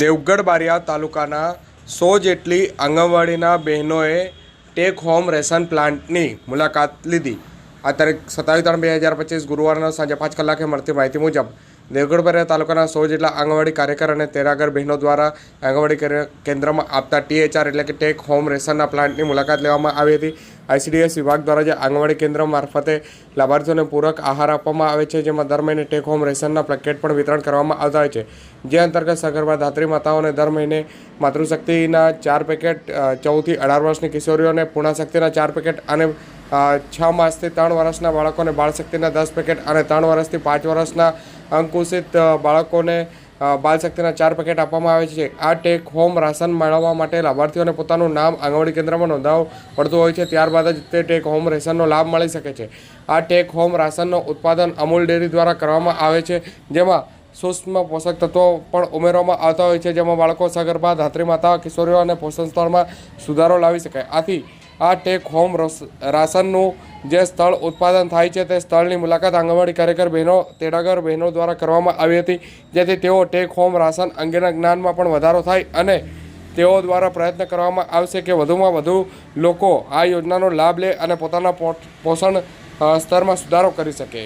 દેવગઢ બારિયા તાલુકાના સો જેટલી આંગણવાડીના બહેનોએ ટેક હોમ રેશન પ્લાન્ટની મુલાકાત લીધી. આ તારીખ સત્તાવીસ ત્રણ બે હજાર પચીસ ગુરુવારના સાંજે પાંચ કલાકે મળતી માહિતી મુજબ, દેવગઢ બારિયા તાલુકાના સો જેટલા આંગણવાડી કાર્યકર અને તેરાગર બહેનો દ્વારા આંગણવાડી કેન્દ્રમાં આપતા ટીએચઆર એટલે કે ટેક હોમ રેશનના પ્લાન્ટની મુલાકાત લેવામાં આવી હતી. આઈસીડીએસ વિભાગ દ્વારા જે આંગણવાડી કેન્દ્ર મારફતે લાભાર્થીઓને પૂરક આહાર આપવામાં આવે છે, જેમાં દર મહિને ટેક હોમ રેશનના પેકેટ પણ વિતરણ કરવામાં આવતા હોય છે. જે અંતર્ગત સગર્ભા ધાત્રી માતાઓને દર મહિને માતૃશક્તિના ચાર પેકેટ ચૌદથી અઢાર વર્ષની કિશોરીઓને પૂર્ણશક્તિના ચાર પેકેટ અને છ માસથી ત્રણ વર્ષના બાળકોને બાળશક્તિના દસ પેકેટ અને ત્રણ વર્ષથી પાંચ વર્ષના અંકુશિત બાળકોને અ, બાળશક્તિના ચાર પેકેટ આપવામાં આવે છે. આ ટેક હોમ રાશન મેળવવા માટે લાભાર્થીઓને પોતાનું નામ આંગણવાડી કેન્દ્રમાં નોંધાવવું પડતું હોય છે. ત્યારબાદ જ તે ટેક હોમ રેશનનો લાભ મળી શકે છે. આ ટેક હોમ રાશનનો ઉત્પાદન અમૂલ ડેરી દ્વારા કરવામાં આવે છે જેમાં સૂક્ષ્મ પોષક તત્વો પણ ઉમેરવામાં આવતા હોય છે જેમાં બાળકો સગર્ભા ધાત્રી માતા કિશોરીઓ અને પોષણ સ્તરમાં સુધારો લાવી શકાય. આથી આ ટેક હોમ રાશનનું જે સ્થળ ઉત્પાદન થાય છે તે સ્થળની મુલાકાત આંગણવાડી કાર્યકર બહેનો, તેડાગર બહેનો દ્વારા કરવામાં આવી હતી. જેથી તેઓ ટેક હોમ રાશન અંગેના જ્ઞાનમાં પણ વધારો થાય અને તેઓ દ્વારા પ્રયત્ન કરવામાં આવશે કે વધુમાં વધુ લોકો આ યોજનાનો લાભ લે અને પોતાના પોષણ સ્તરમાં સુધારો કરી શકે.